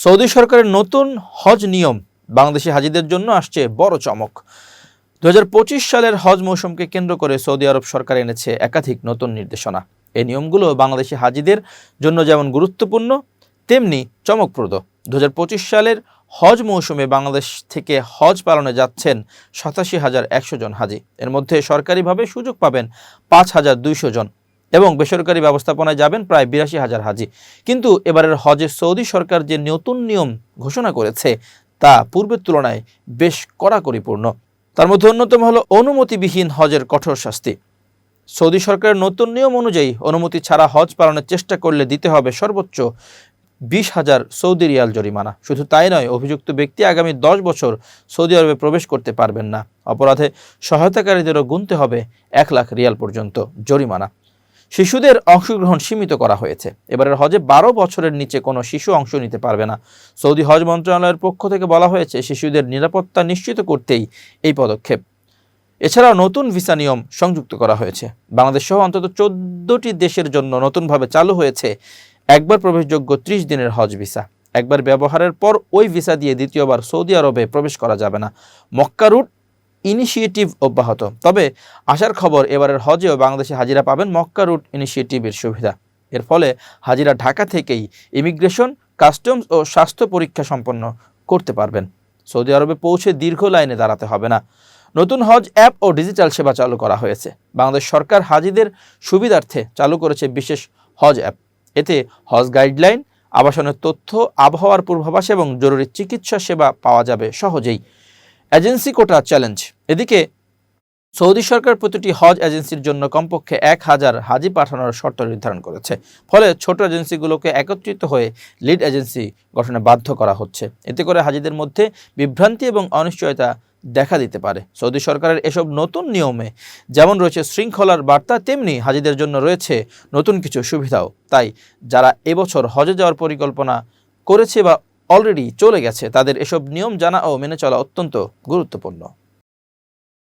Saudi সরকারের নতুন হজ নিয়ম বাংলাদেশি হাজিদের জন্য আসছে বড় চমক। দু হাজার পঁচিশ সালের হজ মৌসুমকে কেন্দ্র করে সৌদি আরব সরকার এনেছে একাধিক নতুন নির্দেশনা। এই নিয়মগুলো বাংলাদেশি হাজিদের জন্য যেমন গুরুত্বপূর্ণ, তেমনি চমকপ্রদ। দু হাজার পঁচিশ সালের হজ মৌসুমে বাংলাদেশ থেকে হজ পালনে যাচ্ছেন সাতাশি হাজার একশো জন হাজি। এর মধ্যে সরকারিভাবে সুযোগ পাবেন পাঁচ হাজার দুইশো জন। এবং বেসরকারি ব্যবস্থাপনায় যাবেন প্রায় বিরাশি হাজার হাজি। কিন্তু এবারের হজে সৌদি সরকার যে নতুন নিয়ম ঘোষণা করেছে, তা পূর্বের তুলনায় বেশ কড়াকড়িপূর্ণ। তার মধ্যে অন্যতম হলো অনুমতিবিহীন হজের কঠোর শাস্তি। সৌদি সরকারের নতুন নিয়ম অনুযায়ী অনুমতি ছাড়া হজ পালনের চেষ্টা করলে দিতে হবে সর্বোচ্চ বিশ হাজার সৌদি রিয়াল জরিমানা। শুধু তাই নয়, অভিযুক্ত ব্যক্তি আগামী দশ বছর সৌদি আরবে প্রবেশ করতে পারবেন না। অপরাধে সহায়তাকারীদেরও গুনতে হবে এক লাখ রিয়াল পর্যন্ত জরিমানা। শিশুদের অংশগ্রহণ সীমিত করা হয়েছে। এবারের হজে বারো বছরের নিচে কোনো শিশু অংশ নিতে পারবে না। সৌদি হজ মন্ত্রণালয়ের পক্ষ থেকে বলা হয়েছে, শিশুদের নিরাপত্তা নিশ্চিত করতেই এই পদক্ষেপ। এছাড়াও নতুন ভিসা নিয়ম সংযুক্ত করা হয়েছে। বাংলাদেশ সহ অন্তত চোদ্দটি দেশের জন্য নতুনভাবে চালু হয়েছে একবার প্রবেশযোগ্য ত্রিশ দিনের হজ ভিসা। একবার ব্যবহারের পর ওই ভিসা দিয়ে দ্বিতীয়বার সৌদি আরবে প্রবেশ করা যাবে না। মক্কা রুট ইনিশিয়েটিভ অব্যাহত। তবে আসার খবর, এবারের হজেও বাংলাদেশে হাজিরা পাবেন মক্কা রুট ইনিশিয়েটিভের সুবিধা। এর ফলে হাজিরা ঢাকা থেকেই ইমিগ্রেশন, কাস্টমস ও স্বাস্থ্য পরীক্ষা সম্পন্ন করতে পারবেন। সৌদি আরবে পৌঁছে দীর্ঘ লাইনে দাঁড়াতে হবে না। নতুন হজ অ্যাপ ও ডিজিটাল সেবা চালু করা হয়েছে। বাংলাদেশ সরকার হাজিদের সুবিধার্থে চালু করেছে বিশেষ হজ অ্যাপ। এতে হজ গাইডলাইন, আবাসনের তথ্য, আবহাওয়ার পূর্বাভাস এবং জরুরি চিকিৎসা সেবা পাওয়া যাবে সহজেই। Agency quota challenge. এদিকে, সৌদি সরকার প্রতিটি হজ এজেন্সির জন্য কমপক্ষে এক হাজার হাজি পাঠানোর শর্ত নির্ধারণ করেছে। ফলে ছোট এজেন্সিগুলোকে একত্রিত হয়ে লিড এজেন্সি গঠনে বাধ্য করা হচ্ছে। এতে করে হাজিদের মধ্যে বিভ্রান্তি এবং অনিশ্চয়তা দেখা দিতে পারে। সৌদি সরকারের এসব নতুন নিয়মে যেমন রয়েছে শৃঙ্খলার বার্তা, তেমনি হাজিদের জন্য রয়েছে নতুন কিছু সুবিধাও। তাই যারা এবছর হজে যাওয়ার পরিকল্পনা করেছে বা অলরেডি চলে গেছে। তাদের এসব নিয়ম জানা ও মেনে চলা অত্যন্ত গুরুত্বপূর্ণ।